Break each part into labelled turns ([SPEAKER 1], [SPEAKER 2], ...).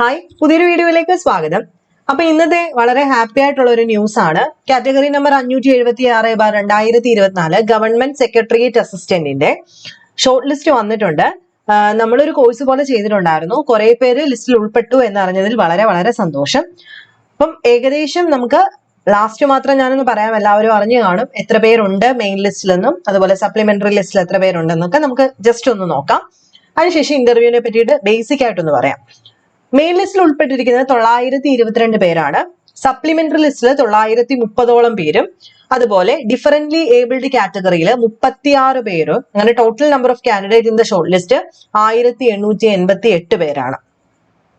[SPEAKER 1] Hi പുതിയൊരു വീഡിയോയിലേക്ക് സ്വാഗതം. അപ്പൊ ഇന്നത്തെ വളരെ ഹാപ്പി ആയിട്ടുള്ള ഒരു ന്യൂസ് ആണ്. കാറ്റഗറി നമ്പർ അഞ്ഞൂറ്റി എഴുപത്തി ആറ് ബാർ രണ്ടായിരത്തി ഇരുപത്തിനാല് ഗവൺമെന്റ് സെക്രട്ടേറിയറ്റ് അസിസ്റ്റന്റിന്റെ ഷോർട്ട് ലിസ്റ്റ് വന്നിട്ടുണ്ട് നമ്മളൊരു കോഴ്സ് പോലെ ചെയ്തിട്ടുണ്ടായിരുന്നു. കുറെ പേര് ലിസ്റ്റിൽ ഉൾപ്പെട്ടു എന്നറിഞ്ഞതിൽ വളരെ വളരെ സന്തോഷം. അപ്പം ഏകദേശം നമുക്ക് ലാസ്റ്റ് മാത്രം ഞാനൊന്ന് പറയാം. എല്ലാവരും അറിഞ്ഞു കാണും എത്ര പേരുണ്ട് മെയിൻ ലിസ്റ്റിലെന്നും അതുപോലെ സപ്ലിമെന്ററി ലിസ്റ്റിൽ എത്ര പേരുണ്ടെന്നൊക്കെ നമുക്ക് ജസ്റ്റ് ഒന്ന് നോക്കാം. അതിനുശേഷം ഇന്റർവ്യൂവിനെ പറ്റിയിട്ട് ബേസിക് ആയിട്ടൊന്ന് പറയാം. മെയിൻ ലിസ്റ്റിൽ ഉൾപ്പെട്ടിരിക്കുന്നത് തൊള്ളായിരത്തി ഇരുപത്തിരണ്ട് പേരാണ്. സപ്ലിമെന്ററി ലിസ്റ്റിൽ തൊള്ളായിരത്തി മുപ്പതോളം പേരും. അതുപോലെ ഡിഫറently ഏബിൾഡ് കാറ്റഗറിയിൽ മുപ്പത്തിയാറ് പേരും. അങ്ങനെ total number of candidate in the short list ആയിരത്തി എണ്ണൂറ്റി എൺപത്തി എട്ട് പേരാണ്.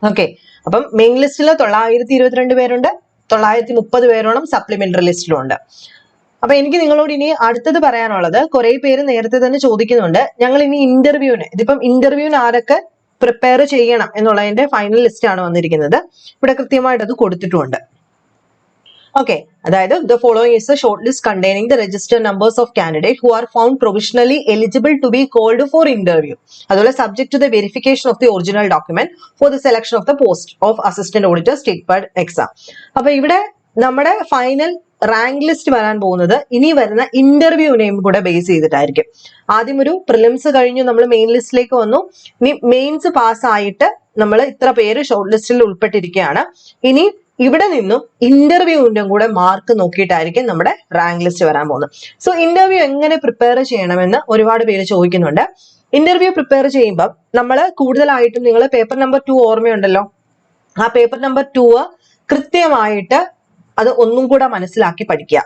[SPEAKER 1] ഓക്കെ അപ്പം മെയിൻ ലിസ്റ്റിൽ തൊള്ളായിരത്തി ഇരുപത്തിരണ്ട് പേരുണ്ട്. തൊള്ളായിരത്തി മുപ്പത് പേരോളം സപ്ലിമെന്ററി ലിസ്റ്റിലും ഉണ്ട്. അപ്പൊ എനിക്ക് നിങ്ങളോട് ഇനി അടുത്തത് പറയാനുള്ളത് കുറെ പേര് നേരത്തെ തന്നെ ചോദിക്കുന്നുണ്ട്. ഞങ്ങൾ ഇനി ഇന്റർവ്യൂവിന് ഇതിപ്പം ഇന്റർവ്യൂവിന് ആരൊക്കെ പ്രിപ്പയർ ചെയ്യണം എന്നുള്ളതിന്റെ ഫൈനൽ ലിസ്റ്റ് ആണ് വന്നിരിക്കുന്നത്. ഇവിടെ കൃത്യമായിട്ട് അത് കൊടുത്തിട്ടുണ്ട് ഓക്കെ അതായത് the following is a short list containing the register numbers of candidate who are found provisionally eligible to be called for interview അതുപോലെ subject to the verification of the original document for the selection of the post of assistant auditor state wide exam അപ്പൊ ഇവിടെ നമ്മുടെ final rank list വരാൻ പോകുന്നത് ഇനി വരുന്ന interview ഇന്റർവ്യൂവിനെയും കൂടെ base ചെയ്തിട്ടായിരിക്കും. ആദ്യം ഒരു പ്രിലിംസ് കഴിഞ്ഞു നമ്മൾ മെയിൻ ലിസ്റ്റിലേക്ക് വന്നു. ഇനി മെയിൻസ് പാസ് ആയിട്ട് നമ്മൾ ഇത്ര പേര് ഷോർട്ട് ലിസ്റ്റിൽ ഉൾപ്പെട്ടിരിക്കുകയാണ്. ഇനി ഇവിടെ നിന്നും ഇന്റർവ്യൂവിന്റെ കൂടെ മാർക്ക് നോക്കിയിട്ടായിരിക്കും നമ്മുടെ റാങ്ക് ലിസ്റ്റ് വരാൻ പോകുന്നത്. സോ ഇന്റർവ്യൂ എങ്ങനെ പ്രിപ്പയർ ചെയ്യണമെന്ന് ഒരുപാട് പേര് ചോദിക്കുന്നുണ്ട്. ഇന്റർവ്യൂ പ്രിപ്പയർ ചെയ്യുമ്പോൾ നമ്മൾ കൂടുതലായിട്ടും നിങ്ങൾ പേപ്പർ നമ്പർ ടു ഓർമ്മയുണ്ടല്ലോ? ആ പേപ്പർ നമ്പർ ടു കൃത്യമായിട്ട് അത് ഒന്നും കൂടെ മനസ്സിലാക്കി പഠിക്കുക.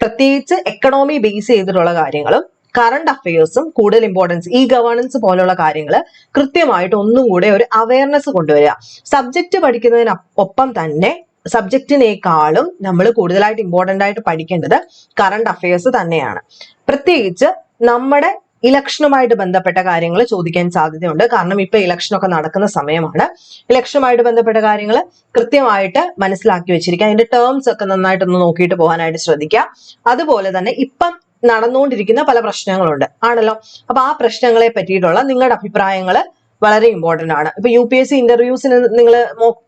[SPEAKER 1] പ്രത്യേകിച്ച് എക്കണോമി ബേസ് ചെയ്തിട്ടുള്ള കാര്യങ്ങളും കറണ്ട് അഫയേഴ്സും കൂടുതൽ ഇമ്പോർട്ടൻസ് ഈ ഗവേണൻസ് പോലുള്ള കാര്യങ്ങൾ കൃത്യമായിട്ട് ഒന്നും കൂടെ ഒരു അവയർനെസ് കൊണ്ടുവരിക. സബ്ജക്റ്റ് പഠിക്കുന്നതിന് ഒപ്പം തന്നെ സബ്ജക്റ്റിനേക്കാളും നമ്മൾ കൂടുതലായിട്ട് ഇമ്പോർട്ടന്റ് ആയിട്ട് പഠിക്കേണ്ടത് കറണ്ട് അഫയേഴ്സ് തന്നെയാണ്. പ്രത്യേകിച്ച് നമ്മുടെ ഇലക്ഷനുമായിട്ട് ബന്ധപ്പെട്ട കാര്യങ്ങൾ ചോദിക്കാൻ സാധ്യതയുണ്ട്. കാരണം ഇപ്പൊ ഇലക്ഷനൊക്കെ നടക്കുന്ന സമയമാണ്. ഇലക്ഷനുമായിട്ട് ബന്ധപ്പെട്ട കാര്യങ്ങൾ കൃത്യമായിട്ട് മനസ്സിലാക്കി വെച്ചിരിക്കുക. അതിന്റെ ടേംസ് ഒക്കെ നന്നായിട്ടൊന്ന് നോക്കിയിട്ട് പോകാനായിട്ട് ശ്രദ്ധിക്കുക. അതുപോലെ തന്നെ ഇപ്പം നടന്നുകൊണ്ടിരിക്കുന്ന പല പ്രശ്നങ്ങളുണ്ട്. ആണല്ലോ? അപ്പൊ ആ പ്രശ്നങ്ങളെ പറ്റിയിട്ടുള്ള നിങ്ങളുടെ അഭിപ്രായങ്ങൾ വളരെ ഇമ്പോർട്ടന്റ് ആണ്. ഇപ്പൊ യു പി എസ് സി ഇന്റർവ്യൂസിന് നിങ്ങൾ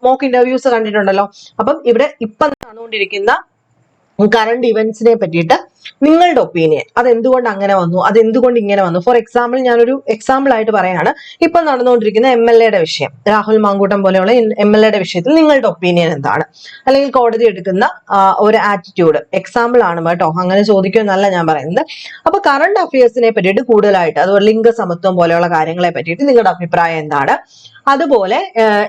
[SPEAKER 1] മോക്ക് ഇന്റർവ്യൂസ് കണ്ടിട്ടുണ്ടല്ലോ. അപ്പം ഇവിടെ ഇപ്പം നടന്നുകൊണ്ടിരിക്കുന്ന കറണ്ട് ഇവന്റ്സിനെ പറ്റിയിട്ട് നിങ്ങളുടെ ഒപ്പീനിയൻ അത് എന്തുകൊണ്ട് അങ്ങനെ വന്നു? അത് എന്തുകൊണ്ട് ഇങ്ങനെ വന്നു? ഫോർ എക്സാമ്പിൾ ഞാനൊരു എക്സാമ്പിൾ ആയിട്ട് പറയാണ് ഇപ്പൊ നടന്നുകൊണ്ടിരിക്കുന്ന എം എൽ എയുടെ വിഷയം. രാഹുൽ മാങ്കൂട്ടം പോലെയുള്ള എം എൽ എയുടെ വിഷയത്തിൽ നിങ്ങളുടെ ഒപ്പീനിയൻ എന്താണ്? അല്ലെങ്കിൽ കോടതി എടുക്കുന്ന ഒരു ആറ്റിറ്റ്യൂഡ് എക്സാമ്പിൾ ആണ് കേട്ടോ. അങ്ങനെ ചോദിക്കുമെന്നല്ല ഞാൻ പറയുന്നത്. അപ്പൊ കറണ്ട് അഫയേഴ്സിനെ പറ്റിയിട്ട് കൂടുതലായിട്ട് അതുപോലെ ലിംഗസമത്വം പോലെയുള്ള കാര്യങ്ങളെ പറ്റിയിട്ട് നിങ്ങളുടെ അഭിപ്രായം എന്താണ്? അതുപോലെ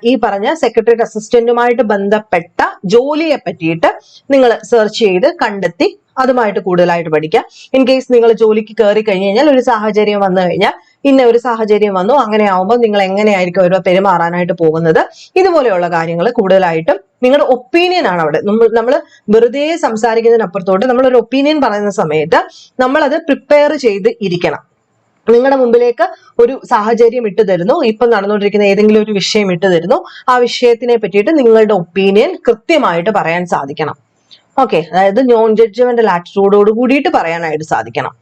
[SPEAKER 1] ഈ പറഞ്ഞ സെക്രട്ടറി അസിസ്റ്റന്റുമായിട്ട് ബന്ധപ്പെട്ട ജോലിയെ പറ്റിയിട്ട് നിങ്ങൾ സെർച്ച് ചെയ്ത് കണ്ടെത്തി അതുമായിട്ട് കൂടുതലായിട്ട് പഠിക്കുക ഇൻ കേസ് നിങ്ങൾ ജോലിക്ക് കയറി കഴിഞ്ഞു കഴിഞ്ഞാൽ ഒരു സാഹചര്യം വന്നു കഴിഞ്ഞാൽ ഇന്ന ഒരു സാഹചര്യം വന്നു അങ്ങനെ ആവുമ്പോൾ നിങ്ങൾ എങ്ങനെയായിരിക്കും അവർ പെരുമാറാനായിട്ട് പോകുന്നത്? ഇതുപോലെയുള്ള കാര്യങ്ങൾ കൂടുതലായിട്ടും നിങ്ങളുടെ ഒപ്പീനിയൻ ആണ് അവിടെ. നമ്മൾ നമ്മൾ വെറുതെ സംസാരിക്കുന്നതിനപ്പുറത്തോട്ട് നമ്മൾ ഒരു ഒപ്പീനിയൻ പറയുന്ന സമയത്ത് നമ്മൾ അത് പ്രിപ്പയർ ചെയ്ത് ഇരിക്കണം. നിങ്ങളുടെ മുമ്പിലേക്ക് ഒരു സാഹചര്യം ഇട്ടു തരുന്നു. ഇപ്പം നടന്നുകൊണ്ടിരിക്കുന്ന ഏതെങ്കിലും ഒരു വിഷയം ഇട്ടു തരുന്നു. ആ വിഷയത്തിനെ പറ്റിയിട്ട് നിങ്ങളുടെ ഒപ്പീനിയൻ കൃത്യമായിട്ട് പറയാൻ സാധിക്കണം. ഓക്കെ അതായത് നോൺ ജഡ്ജ്മെന്റൽ ആറ്റിറ്റ്യൂഡോട് കൂടിയിട്ട് പറയാനായിട്ട് സാധിക്കണം.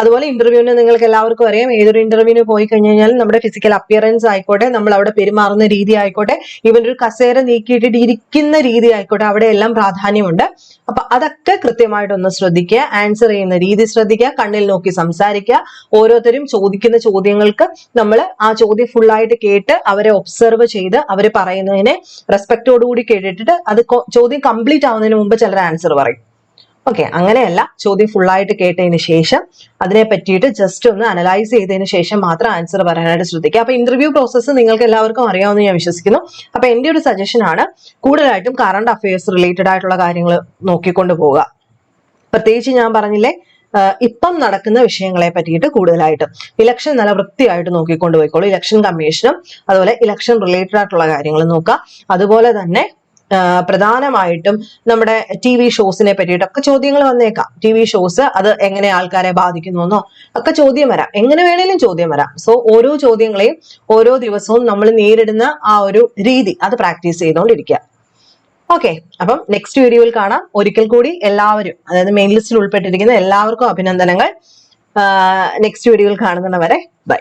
[SPEAKER 1] അതുപോലെ ഇന്റർവ്യൂവിന് നിങ്ങൾക്ക് എല്ലാവർക്കും അറിയാം. ഏതൊരു ഇന്റർവ്യൂവിന് പോയി കഴിഞ്ഞു കഴിഞ്ഞാൽ നമ്മുടെ ഫിസിക്കൽ അപ്പിയറൻസ് ആയിക്കോട്ടെ നമ്മൾ അവിടെ പെരുമാറുന്ന രീതി ആയിക്കോട്ടെ ഇവൻ ഒരു കസേര നീക്കിയിട്ടിട്ട് ഇരിക്കുന്ന രീതി ആയിക്കോട്ടെ അവിടെ എല്ലാം പ്രാധാന്യമുണ്ട്. അപ്പൊ അതൊക്കെ കൃത്യമായിട്ടൊന്ന് ശ്രദ്ധിക്കുക ആൻസർ ചെയ്യുന്ന രീതി ശ്രദ്ധിക്കുക കണ്ണിൽ നോക്കി സംസാരിക്കുക ഓരോരുത്തരും ചോദിക്കുന്ന ചോദ്യങ്ങൾക്ക് നമ്മൾ ആ ചോദ്യം ഫുള്ളായിട്ട് കേട്ട് അവരെ ഒബ്സർവ് ചെയ്ത് അവർ പറയുന്നതിനെ റെസ്പെക്റ്റോടുകൂടി കേട്ടിട്ട് അത് ചോദ്യം കംപ്ലീറ്റ് ആവുന്നതിന് മുമ്പ് ചിലർ ആൻസർ പറയും. ഓക്കെ അങ്ങനെയല്ല. ചോദ്യം ഫുള്ളായിട്ട് കേട്ടതിന് ശേഷം അതിനെ പറ്റിയിട്ട് ജസ്റ്റ് ഒന്ന് അനലൈസ് ചെയ്തതിന് ശേഷം മാത്രം ആൻസർ പറയാനായിട്ട് ശ്രദ്ധിക്കുക. അപ്പൊ ഇന്റർവ്യൂ പ്രോസസ്സ് നിങ്ങൾക്ക് എല്ലാവർക്കും അറിയാമെന്ന് ഞാൻ വിശ്വസിക്കുന്നു. അപ്പൊ എന്റെ ഒരു സജഷൻ ആണ് കൂടുതലായിട്ടും കറണ്ട് അഫയേഴ്സ് റിലേറ്റഡ് ആയിട്ടുള്ള കാര്യങ്ങൾ നോക്കിക്കൊണ്ട് പോവുക. പ്രത്യേകിച്ച് ഞാൻ പറഞ്ഞില്ലേ ഇപ്പം നടക്കുന്ന വിഷയങ്ങളെ പറ്റിയിട്ട് കൂടുതലായിട്ടും. ഇലക്ഷൻ നല്ല വൃത്തിയായിട്ട് നോക്കിക്കൊണ്ട് പോയിക്കോളൂ. ഇലക്ഷൻ കമ്മീഷനും അതുപോലെ ഇലക്ഷൻ റിലേറ്റഡ് ആയിട്ടുള്ള കാര്യങ്ങൾ നോക്കുക. അതുപോലെ തന്നെ പ്രധാനമായിട്ടും നമ്മുടെ ടി വി ഷോസിനെ പറ്റിയിട്ടൊക്കെ ചോദ്യങ്ങൾ വന്നേക്കാം. ടി വി ഷോസ് അത് എങ്ങനെ ആൾക്കാരെ ബാധിക്കുന്നു എന്നോ ഒക്കെ ചോദ്യം വരാം. എങ്ങനെ വേണേലും ചോദ്യം വരാം. സോ ഓരോ ചോദ്യങ്ങളെയും ഓരോ ദിവസവും നമ്മൾ നേരിടുന്ന ആ ഒരു രീതി അത് പ്രാക്ടീസ് ചെയ്തുകൊണ്ടിരിക്കുക ഓക്കെ അപ്പം നെക്സ്റ്റ് വീഡിയോയിൽ കാണാം. ഒരിക്കൽ കൂടി എല്ലാവരും അതായത് മെയിൻ ലിസ്റ്റിൽ ഉൾപ്പെട്ടിരിക്കുന്ന എല്ലാവർക്കും അഭിനന്ദനങ്ങൾ. നെക്സ്റ്റ് വീഡിയോയിൽ കാണുന്നവരെ ബൈ